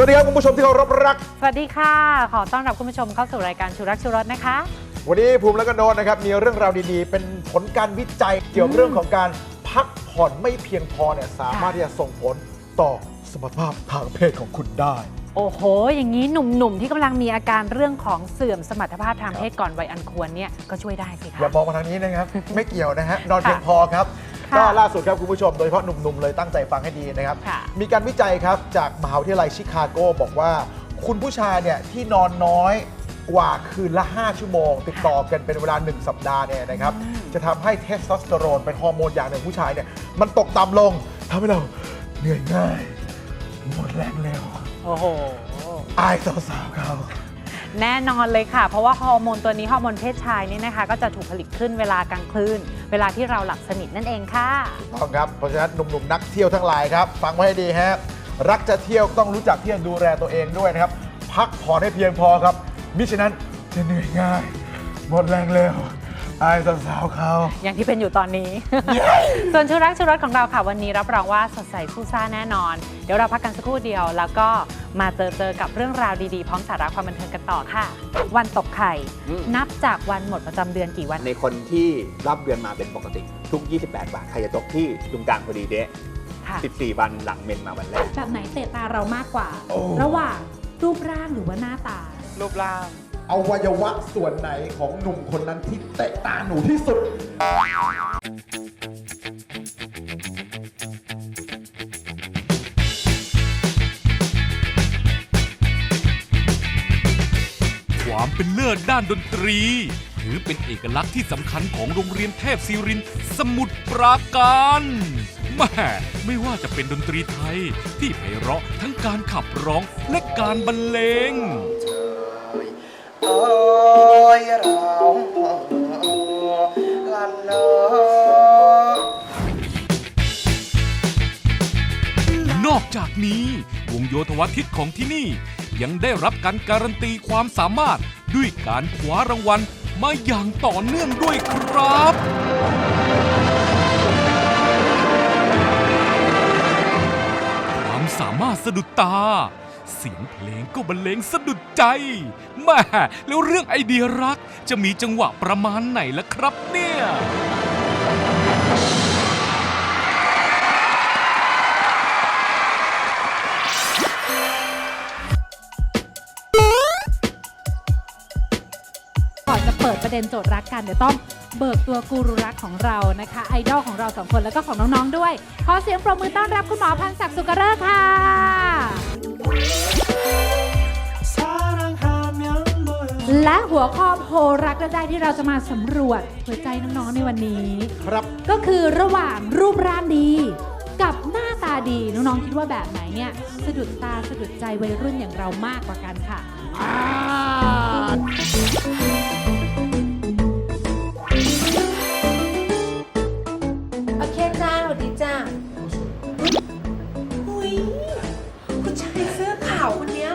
วัสดีครับคุณผู้ชมที่เคารพรัก สวัสดีค่ะ ขอต้อนรับคุณผู้ชมเข้าสู่รายการชูรักชูรสนะคะ วันนี้ภูมิและก็โนนนะครับมีเรื่องราวดีๆ เป็นผลการวิจัยเกี่ยวกับเรื่องของการพักผ่อนไม่เพียงพอเนี่ยสามารถที่จะส่งผลต่อสมรรถภาพทางเพศของคุณได้ โอ้โห อย่างนี้หนุ่มๆ ที่กำลังมีอาการเรื่องของเสื่อมสมรรถภาพทางเพศก่อนวัยอันควรเนี่ยก็ช่วยได้สิคะ อย่ามองมาทางนี้นะครับ ไม่เกี่ยวนะฮะนอนเพียงพอครับค่ะ ก็ล่าสุดครับคุณผู้ชมโดยเฉพาะหนุ่มๆเลยตั้งใจฟังให้ดีนะครับค่ะมีการวิจัยครับจากมหาวิทยาลัยชิคาโกบอกว่า คุณผู้ชายเนี่ยที่นอนน้อยกว่าคืนละ 5 ชั่วโมง ติดต่อกันเป็นเวลา 1 สัปดาห์เนี่ยนะครับ จะทำให้เทสโทสเตอโรนเป็นฮอร์โมนอย่างหนึ่งผู้ชายเนี่ยมันตกต่ำลงทำให้เราเหนื่อยง่าย หมดแรงเร็วโอ้โหอายสาวๆเขา แน่นอนเลยค่ะ เพราะว่าฮอร์โมนตัวนี้ฮอร์โมนเพศชายนี่นะคะ ก็จะถูกผลิตขึ้นเวลากลางคืน เวลาที่เราหลับสนิทนั่นเองค่ะ ต้องครับ เพราะฉะนั้นหนุ่มๆนักเที่ยวทั้งหลายครับ ฟังไว้ให้ดีฮะ รักจะเที่ยวต้องรู้จักที่จะดูแลตัวเองด้วยนะครับ พักผ่อนให้เพียงพอครับ มิฉะนั้นจะเหนื่อยง่าย หมดแรงเร็ว อายสาวๆเขา อย่างที่เป็นอยู่ตอนนี้ ส่วนชูรักชูรสของเราค่ะวันนี้รับรองว่าสดใสสู้ซ่าแน่นอน เดี๋ยวเราพักกันสักครู่เดียว แล้วก็มาเจอเจอกับเรื่องราวดีๆ พร้อมสาระความบันเทิงกันต่อค่ะ วันตกไข่ อืม นับจากวันหมดประจำเดือนกี่วัน ในคนที่รับเดือนมาเป็นปกติ ทุก 28บาทใครจะตกที่ตรงกลางพอดีเดะค่ะ 14 วันหลังเมนมาวันแรก แบบไหนเตะตาเรามากกว่า โอ้ ระหว่างรูปร่างหรือว่าหน้าตา รูปร่าง อวัยวะส่วนไหนของหนุ่มคนนั้นที่เตะตาหนูที่สุด ความเป็นเลิศด้านดนตรี ถือเป็นเอกลักษณ์ที่สำคัญของโรงเรียนเทพศิริน สมุทรปราการแม่ไม่ว่าจะเป็นดนตรีไทย ที่ไพเราะทั้งการขับร้องและการบรรเลง โอ้ยเราลันเลอนอกจากนี้ วงโยธวาทิตของที่นี่ ยังได้รับการการันตีความสามารถด้วยการคว้ารางวัลมาอย่างต่อเนื่องด้วยครับความสามารถสะดุดตา เสียงเพลงก็บรรเลงสะดุดใจแม่แล้วเรื่องไอเดียรักจะมีจังหวะประมาณไหนล่ะครับเนี่ยก่อนจะเปิดประเด็นโจทย์รักกันเดี๋ยวต้อง เบิกตัวกูรูรักของเรานะคะไอดอลของเราสองคนแล้วก็ของน้องๆด้วย ขอเสียงปรบมือต้อนรับคุณหมอพันศักดิ์สุกเริกษ์ค่ะ และหัวข้อโพลรักและได้ที่เราจะมาสำรวจหัวใจน้องๆในวันนี้ ครับ ก็คือระหว่างรูปร่างดี กับหน้าตาดีน้องๆคิดว่าแบบไหนเนี่ยสะดุดตาสะดุดใจวัยรุ่นอย่างเรามากกว่ากันค่ะ จ้าสวัสดีจ้าอุ้ยผู้ชายเสื้อขาวคนเนี้ย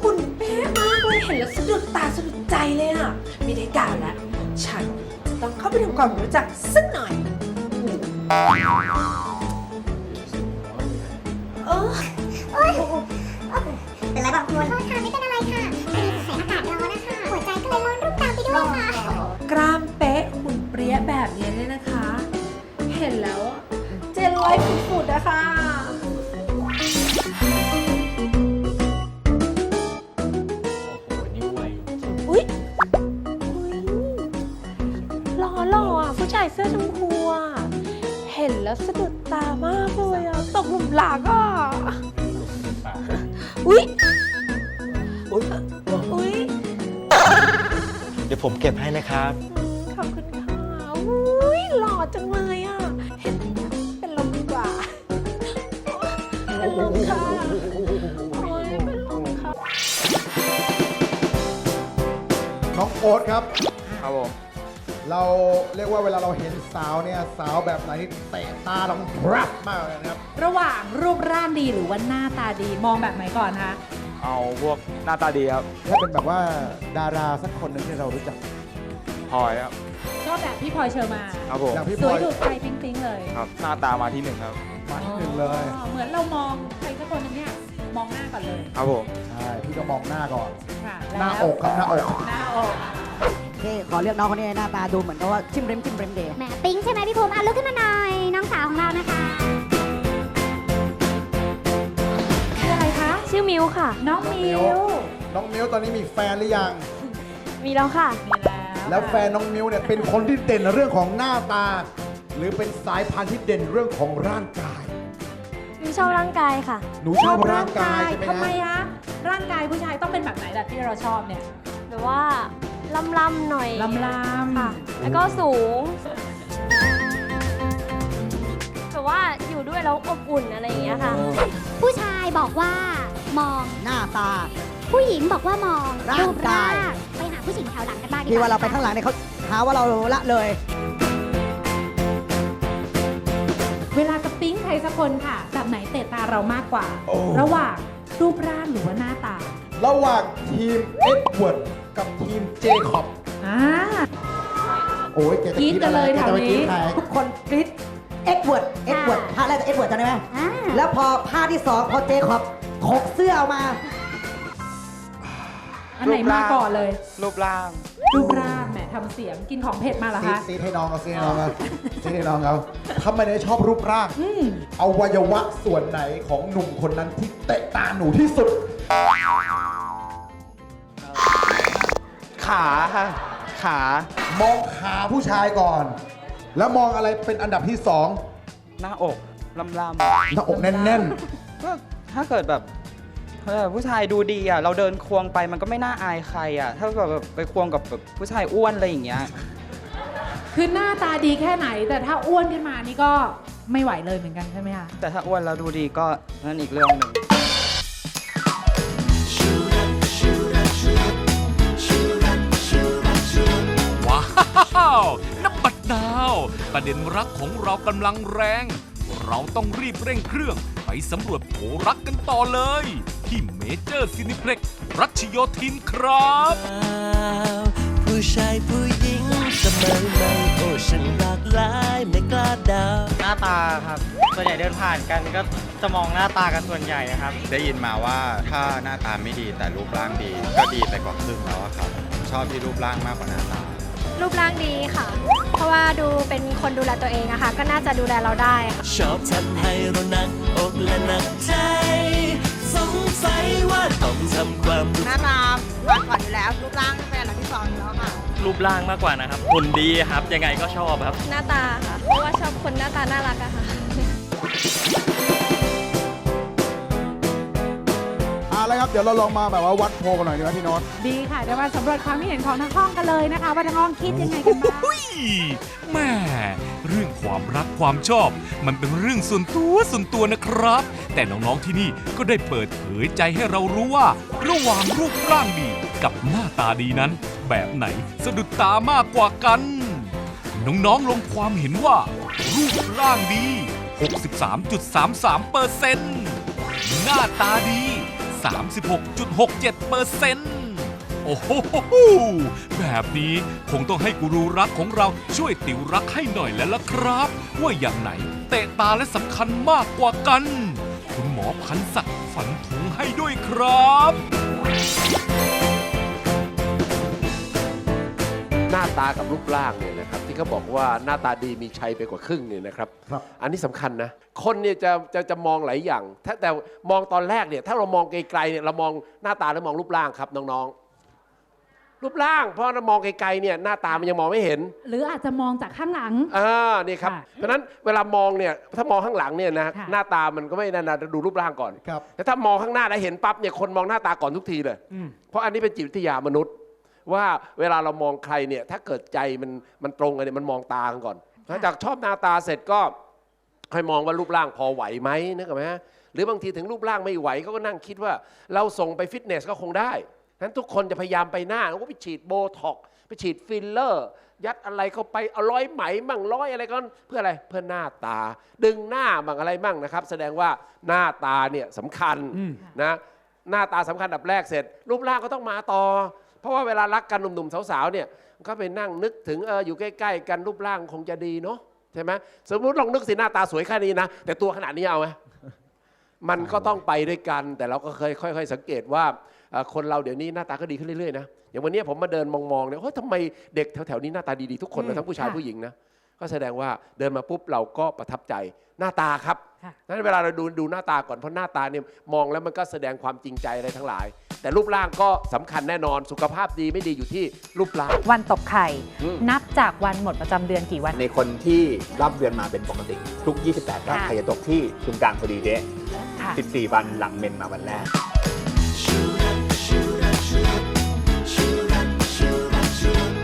หุ่นเป๊ะมากเลยเห็นแล้วสะดุดตาสะดุดใจเลยอะไม่ได้การละฉันจะต้องเข้าไปทำความรู้จักสักหน่อย เออเป็นไรบ้างคุณ โทษค่ะไม่เป็นอะไรค่ะพอดีใส่อากาศร้อนนะคะหัวใจก็เลยร้อนรุ่มตามไปด้วยค่ะ กล้ามเป๊ะหุ่นเปรี้ยแบบนี้เนี่ยนะคะ เห็นแล้วอะเจนร้ อยฝุดๆนะคะอุ๊ยอุ๊ยหล่อหล่ออะผู้ชายเสื้อชมพูอะเห็นแล้วสะดุดตามากเลยอะตกหลุมรักอะอุ๊ยอุ๊ยอุ๊ย เดี๋ยวผมเก็บให้นะครับขอบ องโอ๊ตครับ ครับผม เราเรียกว่าเวลาเราเห็นสาวเนี่ยสาวแบบไหนที่เตะตาเรารับมากเลยนะครับ ระหว่างรูปร่างดีหรือว่าหน้าตาดีมองแบบไหนก่อนคะ เอาพวกหน้าตาดีครับถ้าเป็นแบบว่าดาราสักคนหนึ่งที่เรารู้จักพลอยครับชอบแบบพี่พลอยเชอร์มานครับผม อย่างพี่สพลวอยยดูดใจปิ๊งๆเลยครับ หน้าตามาที่หนึ่งครับ มาที่หนึ่งเลย อ๋อเหมือนเรามองใครสักคนหนึงเนี่ย มองหน้าก่อนเลย ครับผมใช่พี่ก็มองหน้าก่อน ค่ะหน้าแล้วอกครับหน้าอก หน้าอกนี่ขอเลือกน้องคนนี้หน้าตาดูเหมือนกับว่าจิ้มริมจิ้มริมเดย์แหมปิ๊งใช่ไหมพี่ภูมิอะลุกขึ้นมาหน่อย น้องสาวของเรานะคะคืออะไรคะ ชื่อมิวค่ะ น้องมิว น้องมิวตอนนี้มีแฟนหรือยัง มีแล้วค่ะ มีแล้วแล้วแฟนน้องมิวเนี่ยเป็นคนที่เด่นเรื่องของหน้าตา หรือเป็นสายพันธุ์ที่เด่นเรื่องของร่างกายมิว ชอบร่างกายค่ะ หนูชอบร่างกายใช่ไหมทำไมฮะอะร่างกายผู้ชายต้องเป็นแบบไหนล่ะที่เราชอบเนี่ยแบบว่าล่ำล่ำๆหน่อยลำลค่ะ แล้วก็สูงแบบว่าอยู่ด้วยแล้วอบอุ่นอะไรอย่างเงี้ยค่ะผู้ชายบอกว่า มอง หน้าตา ผู้หญิงบอกว่ามองร่างกาย รูปร่ไปหาผู้หญิงแถวหลังกันบ้างดีกที่ว่าว่าเราไปข้างหลังเนี่ยเขาหาว่าเราละเลย เวลากับปิ๊งใครสักคนค่ะ แบบไหนเตะตาเรามากกว่า โอ้ ระหว่างรูปร่างหรือว่าหน้าตาระหว่างทีมเอ็ดเวิร์ดกับทีมเจคอบ อ่า โอ้ยแกจะกรี๊ดคิดกัอะนไรเลยแกแถวจะไปนี้คิดใครทุกคนกรี๊ดเอ็ดเวิร์ดเอ็ดเวิร์ดภาคแรกจะเอ็ดเวิร์ดจำได้ไหมอ่า แล้วพอภาคที่สองพอเจคอบถกเสื้อออกมา อันไหนมาก่อนเลยรูปร่างรูปร่างแหม ทำเสียงกินของเผ็ดมาเหรอซีดคะ ซีดให้น้องเอาซีดให้น้องเอาซีดให้น้องเอาทำไมได้ชอบรูปร่างอืมอวัยวะส่วนไหนของหนุ่มคนนั้นที่เตะตาหนูที่สุด ขาค่ะ ขา มองขาผู้ชายก่อน แล้วมองอะไรเป็นอันดับที่สองหน้าอกลำลหน้าอกแน่นำก็ถ้าเกิดแบบ เออผู้ชายดูดีอะเราเดินควงไปมันก็ไม่น่าอายใครอะ ถ้าแบบไปควงกับแบบผู้ชายอ้วนอะไรอย่างเงี้ย คือหน้าตาดีแค่ไหน แต่ถ้าอ้วนขึ้นมานี่ก็ไม่ไหวเลยเหมือนกันใช่ไหมคะแต่ถ้าอ้วนแล้วดูดีก็นั่นอีกเรื่องหนึ่ง ว้าวนับบัดนาวประเด็นรักของเรากำลังแรง เราต้องรีบเร่งเครื่องไปสำรวจโผรักกันต่อเลย ที่เมเจอร์ซินิเพล็กรัชโยธินครับ ผู้ชายผู้หญิงสมัยใหม่โอ้ฉันหลากหลายไม่กล้าเดาหน้าตาครับส่วนใหญ่เดินผ่านกันก็จะมองหน้าตากันส่วนใหญ่นะครับ ได้ยินมาว่าถ้าหน้าตาไม่ดีแต่รูปร่างดี ก็ดีไปกว่าครึ่งแล้วอะครับ ชอบที่รูปร่างมากกว่าหน้าตา รูปร่างดีค่ะ เพราะว่าดูเป็นคนดูแลตัวเองอะค่ะก็น่าจะดูแลเราได้ค่ะ ชอบทำให้เราหนักอกและหนักใจ สงสัยว่าต้องทำความรู้หน้าตามาก่อนอยู่แล้วรูปร่างเป็นอันดับที่สองอยู่แล้วค่ะ รูปร่างมากกว่านะครับหุ่นดีครับ ยังไงก็ชอบครับ หน้าตาค่ะ เพราะว่าชอบคนหน้าตาน่ารักอะค่ะ ๆเอาละครับ เดี๋ยวเราลองมาแบบว่าวัดโพลกันหน่อยดีไหมพี่โน้ตดีค่ะ เดี๋ยวมาสำรวจความคิดเห็นของทั้งห้องกันเลยนะคะ ว่าทั้งห้องคิดยังไงกันบ้าง อุ้ยแม่เรื่องความรักความชอบ มันเป็นเรื่องส่วนตัวส่วนตัวนะครับ แต่น้องๆที่นี่ก็ได้เปิดเผยใจให้เรารู้ว่า ระหว่างรูปร่างดีกับหน้าตาดีนั้น แบบไหนสะดุดตามากกว่ากัน น้องๆลงความเห็นว่า รูปร่างดี 63.33เปอร์เซ็นต์หน้าตาดี 36.67เปอร์เซ็นต์โอ้โห แบบนี้คงต้องให้กูรูรักของเราช่วยติวรักให้หน่อยแล้วล่ะครับ ว่าอย่างไหนเตะตาและสำคัญมากกว่ากัน คุณหมอพันศักดิ์ฝันถุงให้ด้วยครับหน้าตากับรูปร่างเนี่ย ที่เขาบอกว่าหน้าตาดีมีชัยไปกว่าครึ่งเนี่ยนะครับครับอันนี้สำคัญนะ คนเนี่ยจะจะจะมองหลายอย่าง ถ้าแต่มองตอนแรกเนี่ยถ้าเรามองไกลๆเนี่ยเรามองหน้าตาแล้วมองรูปร่างครับน้องๆ รูปร่างเพราะเรามองไกลๆเนี่ยหน้าตามันยังมองไม่เห็น หรืออาจจะมองจากข้างหลังอ่านี่ครับค่ะเพราะฉะนั้นเวลามองเนี่ยถ้ามองข้างหลังเนี่ยนะค่ะหน้าตามันก็ไม่นานาดูรูปร่างก่อนครับแต่ถ้ามองข้างหน้าแล้วเห็นปั๊บเนี่ยคนมองหน้าตาก่อนทุกทีเลย เพราะอันนี้เป็นจิตวิทยามนุษย์ ว่าเวลาเรามองใครเนี่ยถ้าเกิดใจมันมันตรงกันเนี่ยมันมองตากันก่อนหลังจากชอบหน้าตาเสร็จก็ค่อยมองว่ารูปร่างพอไหวไหมนึกออกไหมหรือบางทีถึงรูปร่างไม่ไหวก็นั่งคิดว่า เราส่งไปฟิตเนสก็คงได้นั้นทุกคนจะพยายามไปหน้าก็ไปฉีดโบท็อกไปฉีดฟิลเลอร์ ยัดอะไรเข้าไปเอาร้อยไหมมั่งร้อยอะไรก็เพื่ออะไรเพื่อหน้าตา ดึงหน้ามั่งอะไรมั่งนะครับ แสดงว่าหน้าตาเนี่ยสำคัญนะหน้าตาสำคัญอันดับแรกเสร็จ รูปร่างก็ต้องมาต่อ ราะว่าเวลารักกันหนุ่มๆสาวๆเนี่ยก็ไปนั่งนึกถึงเอออยู่ใกล้ ๆ กันรูปร่างคงจะดีเนาะใช่ไหมสมมุติลองนึกสิหน้าตาสวยแค่นี้นะ แต่ตัวขนาดนี้เอาไหมมันก็ต้องไปด้วยกัน แต่เราก็เคยค่อย ๆ สังเกตว่าเอ่อคนเราเดี๋ยวนี้หน้าตาก็ดีขึ้นเรื่อยๆนะอย่างวันนี้ผมมาเดินมองๆเนี่ยเฮ้ยทำไมเด็กแถวๆนี้หน้าตาดีๆทุกคนอืนะมทั้งผู้ชายค่ะผู้หญิงนะก็แสดงว่าเดินมาปุ๊บเราก็ประทับใจหน้าตาครับค่ะนั้นเวลาเราดูดูหน้าตาก่อนเพราะหน้าตาเนี่ยมองแล้วมันก็แสดงความจริงใจอะไรทั้งหลาย แต่รูปร่างก็สำคัญแน่นอนสุขภาพดีไม่ดีอยู่ที่รูปร่าง วันตกไข่ อืม นับจากวันหมดประจำเดือนกี่วัน ในคนที่รับเดือนมาเป็นปกติ ทุก 28วันค่ะ ใครจะตกที่ตรงกลางพอดีเดะค่ะ 14 วันหลังเมนมาวันแรก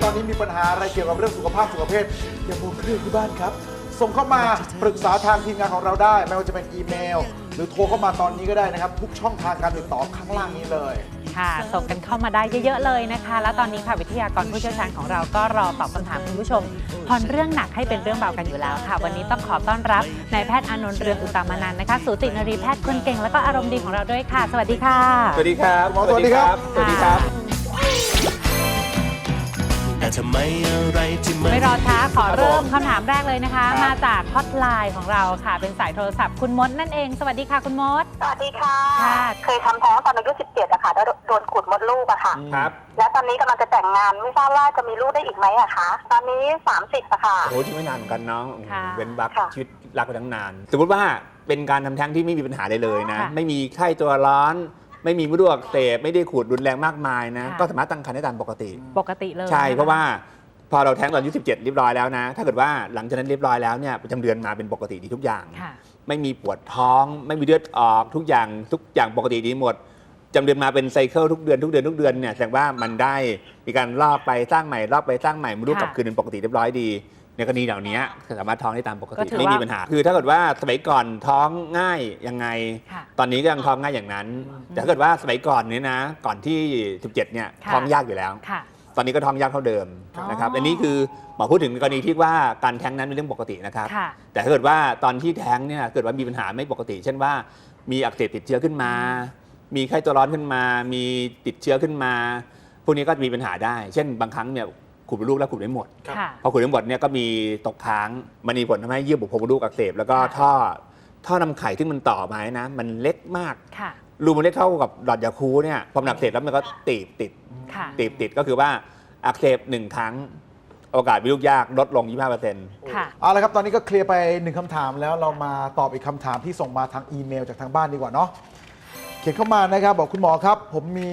ตอนนี้มีปัญหาอะไรเกี่ยวกับเรื่องสุขภาพสุขภาพอย่ามัวเครียดที่บ้านครับ ส่งเข้ามาปรึกษาทางทีมงานของเราได้ ไม่ว่าจะเป็นอีเมล หรือโทรเข้ามาตอนนี้ก็ได้นะครับ ทุกช่องทางการติดต่อข้างล่างนี้เลย ค่ะ ส่งกันเข้ามาได้เยอะ ๆ เลยนะคะ แล้วตอนนี้ค่ะวิทยากรผู้เชี่ยวชาญของเราก็รอตอบคำถามคุณผู้ชมผ่อนเรื่องหนักให้เป็นเรื่องเบากันอยู่แล้วค่ะ วันนี้ต้องขอต้อนรับนายแพทย์อานนท์เรืองอุตตามนันท์นะคะ สูตินรีแพทย์คนเก่งแล้วก็อารมณ์ดีของเราด้วยค่ะ สวัสดีค่ะ สวัสดีครับหมอสวัสดีครับ สวัสดีครับแต่ ทำไมอะไรที่มัน ไม่รอช้าขอครับเริ่มผมคำถามแรกเลยนะคะ ครับ มาจากฮอตไลน์ของเราค่ะ เป็นสายโทรศัพท์คุณมดนั่นเอง สวัสดีค่ะคุณมด สวัสดีค่ะ ค่ะ เคยทำแท้งตอนอายุ17อะค่ะแล้วโดนขูดมดลูกอะค่ะ ครับและตอนนี้กำลังจะแต่งงานไม่ทราบว่าจะมีลูกได้อีกไหมอะคะ ตอนนี้ 30อะค่ะ โอ้ที่ไม่นานเหมือนกันน้องค่ะ เว้นบักค่ะ ชีวิตรักไปทั้งนาน สมมติว่าเป็นการทำแท้งที่ไม่มีปัญหาใดเลยนะ ค่ะ ไม่มีไข้ตัวร้อน ไม่มีมดลูกอักเสบไม่ได้ขูดรุนแรงมากมายนะ ค่ะ ก็สามารถตั้งครรภ์ได้ตามปกติ ปกติเลยใช่นค เพราะว่าพอเราแท้งตอนอายุ17เรียบร้อยแล้วนะ ถ้าเกิดว่าหลังจากนั้นเรียบร้อยแล้วเนี่ยประจำเดือนมาเป็นปกติดีทุกอย่าง ค่ะ ไม่มีปวดท้อง ไม่มีเลือดออกทุกอย่างทุกอย่างปกติดีหมดจำเดือนมาเป็นไซเคิลทุกเดือนทุกเดือนทุกเดือนเนี่ยแสดงว่ามันได้มีการลอกไปสร้างใหม่ลอกไปสร้างใหม่มดลูกกลับค่ะคืนเป็นปกติเรียบร้อยดี ในกรณีเหล่านี้สามารถท้องได้ตามปกก็ติถือไม่มีว่าปัญหา คือถ้าเกิดว่าสมัยก่อนท้องง่ายยังไงค่ะตอนนี้ก็ยังท้องง่ายอย่างนั้น แต่ถ้าเกิดว่าสมัยก่อนเนี่ยนะ ก่อนที่ 17 เนี่ยค่ะท้องยากอยู่แล้วค่ะตอนนี้ก็ท้องยากเท่าเดิมอ๋อนะครับ อันนี้คือหมอพูดถึงกรณีที่ว่าการแท้งนั้นเป็นเรื่องปกตินะครับค่ะแต่ถ้าเกิดว่าตอนที่แท้งเนี่ยเกิดว่ามีปัญหาไม่ปกติ เช่นว่ามีอักเสบติดเชื้อขึ้นมา มีไข้ตัวร้อนขึ้นมา มีติดเชื้อขึ้นมาพวกนี้ก็จะมีปัญหาได้ เช่นบางครั้งเนี่ย ขุดมดลูกแล้วขุดไม่หมดค่ะพอขุดไม่หมดเนี่ยก็มีตกค้างมันมีผลทำให้เยื่อบุโพรงมดลูกอักเสบแล้วก็ค่ะท่อท่อนำไข่ที่มันต่อมาเนี่ยนะ มันเล็กมากค่ะรูมันเล็กเท่ากับหลอดยาคูเนี่ยพอมันอักเสบแล้วมันก็ตีบติดค่ะตีบติดก็คือว่าอักเสบหนึ่งครั้งโอกาสมีลูกยากลดลง 25%ค่ะเอาละครับ ตอนนี้ก็เคลียร์ไปหนึ่งคำถามแล้วเรามาตอบอีกคำถามที่ส่งมาทางอีเมลจากทางบ้านดีกว่าเนาะ เขียนเข้ามานะครับบอกคุณหมอครับ ผมมี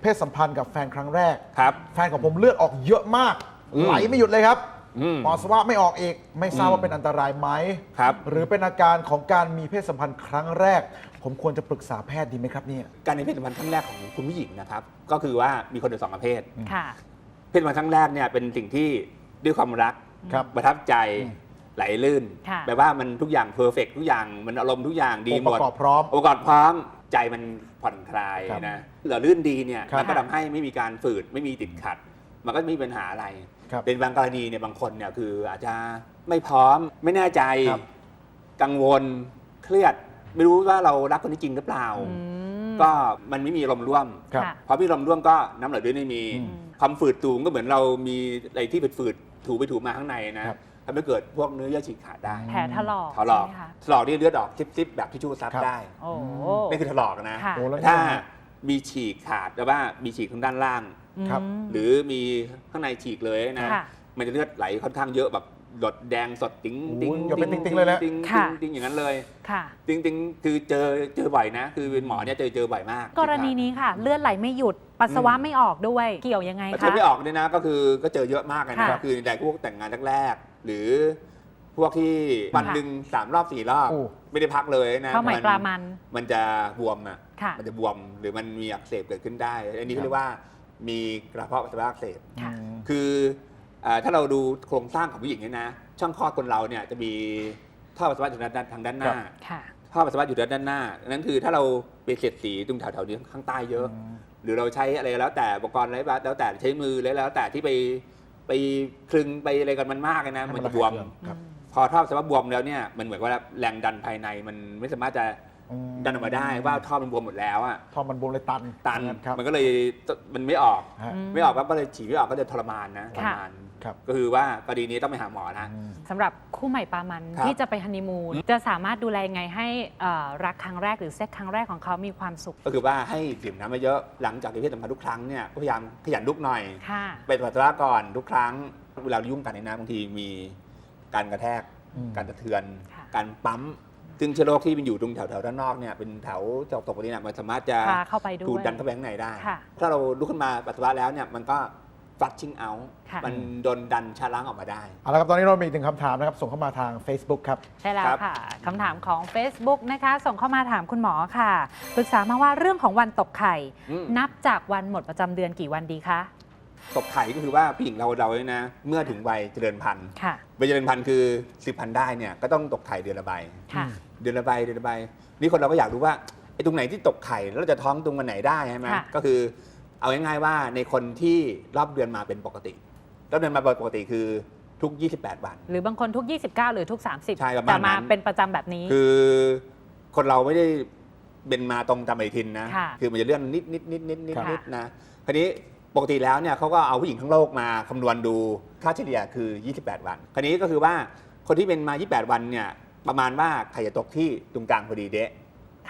เพศสัมพันธ์กับแฟนครั้งแรก ครับ แฟนของผมเลือดออกเยอะมาก อืมไหลไม่หยุดเลยครับอืม ปัสสาวะไม่ออกอีกไม่ทราบอืมว่าเป็นอันตรายไหมครับ หรือเป็นอาการของการมีเพศสัมพันธ์ครั้งแรก ผมควรจะปรึกษาแพทย์ดีไหมครับเนี่ย การมีเพศสัมพันธ์ครั้งแรกของคุณผู้หญิงนะครับ ก็คือว่ามีคนอยู่สองประเภท ค่ะ เพศสัมพันธ์ครั้งแรกเนี่ยเป็นสิ่งที่ด้วยความรักครับประทับใจไหลลื่นค่ะ แปลว่ามันทุกอย่างเพอร์เฟกทุกอย่างมันอารมณ์ทุกอย่างดีหมองค์ดประกอบพร้อม องค์ประกอบพร้อม ใจมันผ่อนคลายครับนะเหลือลื่นดีเนี่ยครับมันก็ทำให้ไม่มีการฝืดไม่มีติดขัด มันก็ไม่มีปัญหาอะไร ครับเป็นบางกรณีเนี่ยบางคนเนี่ยคืออาจจะไม่พร้อมไม่แน่ใจ ครับ กังวลเครียด ไม่รู้ว่าเรารักคนนี้จริงหรือเปล่า อืมก็มันไม่มีลมณ์ร่วม ครับ ค่ะ พอพี่ลมณ์ร่วมก็น้ำเหลือด้วยไม่มีอืม ความฝืดตูงก็เหมือนเรามีอะไรที่ฝืดๆถูไปถูมาข้างในนะครับ ทำให้เกิดพวกเนื้อเยื่อฉีกขาดได้แผลถลอกถลอกใช่ไหมคะถลอกนี่เลือดออกซิบๆแบบที่ชูซับครับ ได้โอ้นี่คือถลอกนะ ค่ะโอ้แล้วถ้ามีฉีกขาดแต่ว่ามีฉีกทางด้านล่าง ครับ อืม หรือมีข้างในฉีกเลยนะ ค่ะมันจะเลือดไหลค่อนข้างเยอะแบบหลดแดงสดติ้งโอ้ยติ้งอย่าเป็นติ๊งๆเลยนะ ติ้งค่ะ ติ้งอย่างนั้นเลยค่ะ ติ้งติ้งคือเจอเจอบ่อยนะ คือเป็นหมอเนี่ยเจอเจอบ่อยมากกรณีนี้ค่ะ เลือดไหลไม่หยุดปัสสาวะไม่ออกด้วย เกี่ยวยังไงมันคะจะไม่ออกเนี่ยนะก็คือก็เจอเยอะมากเลยนะค่ะ คือในพวกแต่งงานแรกๆ หรือพวกที่วันหนึ่งสามรอบสี่รอบโอ้ไม่ได้พักเลยนะข้าวใหม่ปลามันมันจะบวมอะค่ะมันจะบวมหรือมันมีอักเสบเกิดขึ้นได้ อันนี้ครับเขาเรียกว่ามีกระเพาะปัสสาวะอักเสบค่ะคือเอ่อถ้าเราดูโครงสร้างของผู้หญิงเนี่ยนะ ช่องคลอดคนเราเนี่ยจะมีท่อปัสสาวะอยู่ด้านทางด้านหน้าค่ะท่อปัสสาวะอยู่ด้านหน้านั่นคือถ้าเราไปเสียดสีตรงแถวๆนี้ข้างใต้เยอะ หรือเราใช้อะไรแล้วแต่อุปกรณ์อะไรแล้วแต่ใช้มือแล้วแล้วแต่ที่ไป ไปคลึงไปอะไรกันมันมากเลยนะให้มันจะบวม ครับ พอท่อปัสสาวะบวมแล้วเนี่ยมันเหมือนว่าแรงดันภายในมันไม่สามารถจะอืมดันออกมาได้ว่าท่อมันบวมหมดแล้วอะท่อมันบวมเลยตันตัน ครับ มันก็เลยมันไม่ออก ฮะอืมไม่ออกก็เลยฉีดไม่ออกก็จะทรมานนะทรค่ะ มานครับ ก็คือว่ากรณีนี้ต้องไปหาหมอนะสำหรับคู่ใหม่ปามันครับที่จะไปฮันนีมูนจะสามารถดูแลยังไงให้เอ่อรักครั้งแรกหรือเซ็กครั้งแรกของเขามีความสุข ก็คือว่าให้ดื่มน้ำมาเยอะหลังจากที่เพศสัมพันธ์ทุกครั้งเนี่ยก็พยายามขยันลุกหน่อยค่ะไปปัสสาวะก่อนทุกครั้งเวลายุ่งกันในน้ำบางทีมีการกระแทกอืมการกระเทือนค่ะการปั๊มซึ่งเชื้อโรคที่มันอยู่ตรงแถวๆด้านนอกเนี่ยเป็นแถวจอกตกนี้เนี่ยมันสามารถจะพาเข้าไปด้วยดูดดันเข้าไปข้างในได้ค่ะถ้าเราลุกขึ้นมาปัสสาวะแล้วเนี่ยมันก็ flushing out ค่ะ มันโดนดันชะล้างออกมาได้ เอาละครับ ตอนนี้เรามีอีกหนึ่งคำถามนะครับ ส่งเข้ามาทาง Facebook ครับ ใช่แล้วครับ ค่ะคำถามของ Facebook นะคะ ส่งเข้ามาถามคุณหมอค่ะ ปรึกษามาว่าเรื่องของวันตกไข่ อืมนับจากวันหมดประจำเดือนกี่วันดีคะตกไข่ก็คือว่าผู้หญิงเราเราเนี่ยนะ เมื่อถึงวัยเจริญพันธุ์ค่ะวัยเจริญพันธุ์คือสิบพันธุ์ได้เนี่ยก็ต้องตกไข่เดือนละใบ ค่ะ เดือนละใบเดือนละใบนี่คนเราก็อยากรู้ว่าไอ้ตรงไหนที่ตกไข่แล้วเราจะท้องตรงวันไหนได้ใช่ไหมค่ะก็คือ เอาง่ายๆว่าในคนที่รอบเดือนมาเป็นปกติรอบเดือนมาปกติคือทุก 28 วัน หรือบางคนทุก 29 หรือทุก 30ใช่ประมาณแต่มานั้น เป็นประจำแบบนี้ คือคนเราไม่ได้เป็นมาตรงตามปฏิทินนะค่ะคือมันจะเลื่อนนิดนิดนิดนิดนิดค่ะ นิดนะคราวนี้ปกติแล้วเนี่ยเขาก็เอาผู้หญิงทั้งโลกมาคำนวณดูค่าเฉลี่ยคือ 28 วัน คราวนี้ก็คือว่าคนที่เป็นมา 28 วันเนี่ยประมาณว่าไข่จะตกที่ตรงกลางพอดีเดะ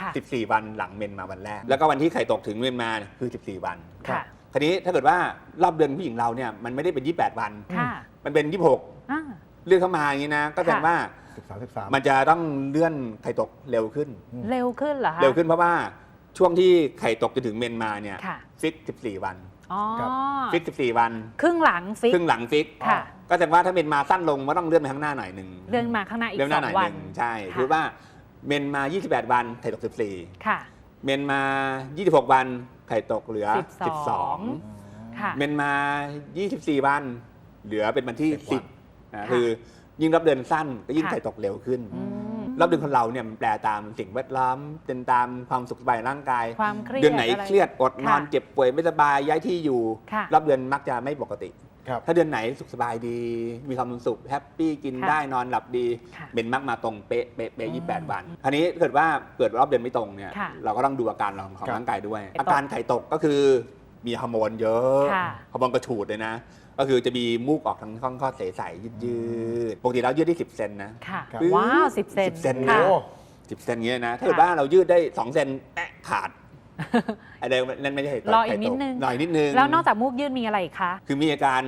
ค่ะ 14 วันหลังเมนมาวันแรก แล้วก็วันที่ไข่ตกถึงเมนมาเนี่ยคือ 14 วัน ค่ะ คราวนี้ถ้าเกิดว่ารอบเดือนผู้หญิงเราเนี่ยมันไม่ได้เป็น 28 วัน ค่ะมันเป็น 26 อ่า เลื่อนเข้ามาอย่างนี้นะ ก็แสดงค่ะ ว่า13 13มันจะต้องเลื่อนไข่ตกเร็วขึ้น เร็วขึ้นเหรอคะเร็วขึ้นเพราะว่าช่วงที่ไข่ตกจนถึงเมนมาเนี่ยค่ะฟิก 14 วันอ๋อครับ ฟิก 14 วันครึ่งหลังฟิก ครึ่งหลังฟิก ค่ะ ก็แสดงว่าถ้าเมนมาสั้นลงก็ต้องเลื่อนไปข้างหน้าหน่อยหนึ่งเลื่อนมาข้างหน้าอีกเลื่อนหสน้าอหน่งอยวัหน นึ่งใช่ค่ะ คือว่าเมนมา 28 วันไข่ตก 14 ค่ะ เมนมา 26 วันไข่ตกเหลือ 12 12ค่ะเมนมา 24 วัน เหลือเป็นวันที่ 10วัน10นะค่ะคือยิ่งรับเดือนสั้นก็ยิ่งค่ะไข่ตกเร็วขึ้นอืมรอบเดือนคนเราเนี่ยมันแปลตามสิ่งแวดล้อมเป็นตามความสุขสบายร่างกายความเครียดเดือนไหนอะไรเครียดอดนอนค่ะเจ็บป่วยไม่สบายย้ายที่อยู่ค่ะรอบเดือนมักจะไม่ปกติครับ ถ้าเดือนไหนสุขสบายดี มีความสุขแฮปปี้กินค่ะได้นอนหลับดีค่ะเป็นมักมาตรงเป๊ะเป๊ะเป๊ะยี่แปดวันคราวนี้ถ้าเกิดว่าเกิดรอบเดือนไม่ตรงเนี่ยค่ะเราก็ต้องดูอาการของของครับร่างกายด้วยไข่ตกอาการไข่ตกก็คือมีฮอร์โมนเยอะค่ะฮอร์โมนกระฉูดเลยนะ ก็คือจะมีมูกออกทางช่องคลอดใสๆยืดๆปกติแล้วยืดได้ 10 เซนนะค่ะครับว้าวสิบเซน10เซนค่ะโอ้สิบเซนเงี้ยนะถ้าเกิดว่าเรายืดได้ 2 เซนแปะขาด อะไรนั่นไม่ใช่ไข่ตรออีกนิดนึงรออีกนิดนึง แล้วนอกจากมูกยืดมีอะไรอีกคะ คือมีอาการ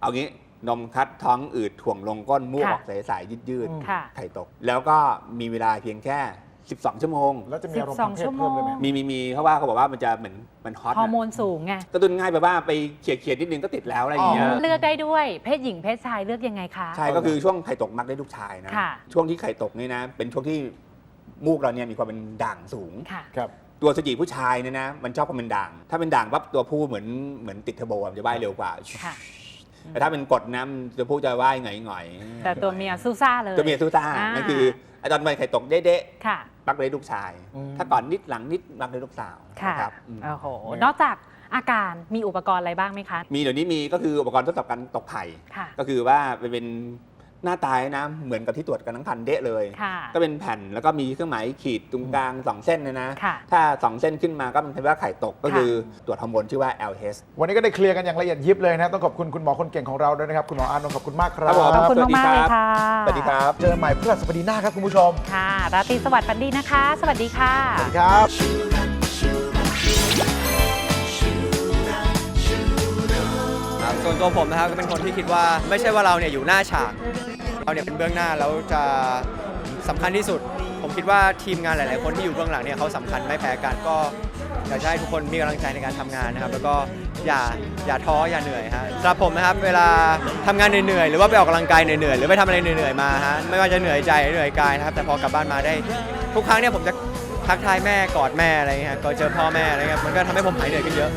เอางี้นมคัดท้องอืดถ่วงลงก้นมูกค่ะออกใสๆยืดค่ะๆไข่ตก แล้วก็มีเวลาเพียงแค่ 12 ชั่วโมง แล้วจะมีอารมณ์ทางเพศ12ชั่วโมเพิ่งมเลยไหมมีมีมีเขาว่าเขาบอกว่ามันจะเหมือนมันฮอตฮอร์โมนสูงไงก็ตุนง่ายไปว่าไปเขียดเขียดๆนิดนึงก็ติดแล้วอะไรอย่างเงี้ยอ๋อเลือกได้ด้วยเพศหญิงเพศชายเลือกยังไงคะใช่ก็คือช่วงไข่ตกมักได้ลูกชายนะค่ะช่วงที่ไข่ตกนี่นะ เป็นช่วงที่มูกเราเนี่ยมีความเป็นด่างสูงค่ะครับ ตัวสจีผู้ชายเนี่ยนะมันชอบความเป็นด่าง ถ้าเป็นด่างปั๊บตัวผู้เหมือนเหมือนติดเทอร์โบอะมันจะว่ายเร็วกว่า ค่ะ แต่ถ้าเป็นกดน้ำตัวผู้จะว่ายหงอยแต่ตัวเมียซูซ่าเลยๆตัวเมียสู้ซ่าอ่านั่ นั่นคือไอ้ตอนวัยไข่ตกเด๊ะค่ะๆมักได้ลูกชาย อืม ถ้าก่อนนิดหลังนิดมักได้ลูกสาวค่ะ นะครับอืมโอ้โห นอกจากอาการมีอุปกรณ์อะไรบ้างไหมคะ มีเดี๋ยวนี้มีก็คืออุปกรณ์ทดสอบการตกไข่ ค่ะ ก็คือว่าเป็น หน้าตายนะ เหมือนกับที่ตรวจกันทั้งคันเดะเลยค่ะก็เป็นแผ่นแล้วก็มีเครื่องหมายขีดตรงกลาง 2 เส้นเนยนะค่ะถ้า 2 เส้นขึ้นมาก็เป็นว่าไข่ตกก็คือตรวจฮอร์โมนชื่อว่า LH วันนี้ก็ได้เคลียร์กันอย่างละเอียดยิบเลยนะ ต้องขอบคุณคุณหมอคนเก่งของเราด้วยนะครับ คุณหมออานนท์ขอบคุณมากครัครับบผมขอบคุณสวัสดีมากๆเลยครับค่ะ สวัสดีครับ เจอกันใหม่พฤหัสบดีหน้าครับคุณผู้ชม ค่ะราตรีสวัสดิ์ฝันดีนะคะ สวัสดีค่ะ สวัสดีครับครับส่วนตัวผมนะครับก็เป็นคนที่คิดว่าไม่ใช่ว่าเราเนี่ยอยู่หน้าฉาก เราเนี่ยเป็นเบื้องหน้าแล้วจะสำคัญที่สุด ผมคิดว่าทีมงานหลาย ๆ คนที่อยู่เบื้องหลังเนี่ยเขาสำคัญไม่แพ้กันก็อยากจะให้ทุกคนมีกำลังใจในการทำงานนะครับ แล้วก็อย่าอย่าท้ออย่าเหนื่อยฮะสำหรับผมนะครับเวลาทำงานเหนื่อยๆหรือว่าไปออกกำลังกายเหนื่อยๆหรือไปทำอะไรเหนื่อยๆมาฮะไม่ว่าจะเหนื่อยใจเหนื่อยกายนะครับแต่พอกลับบ้านมาได้ ทุกครั้งเนี่ยผมจะทักทายแม่กอดแม่อะไรเงี้ยก็เจอพ่อแม่อะไรเงี้ยมันก็ทำให้ผมหายเหนื่อยขึ้นเยอะ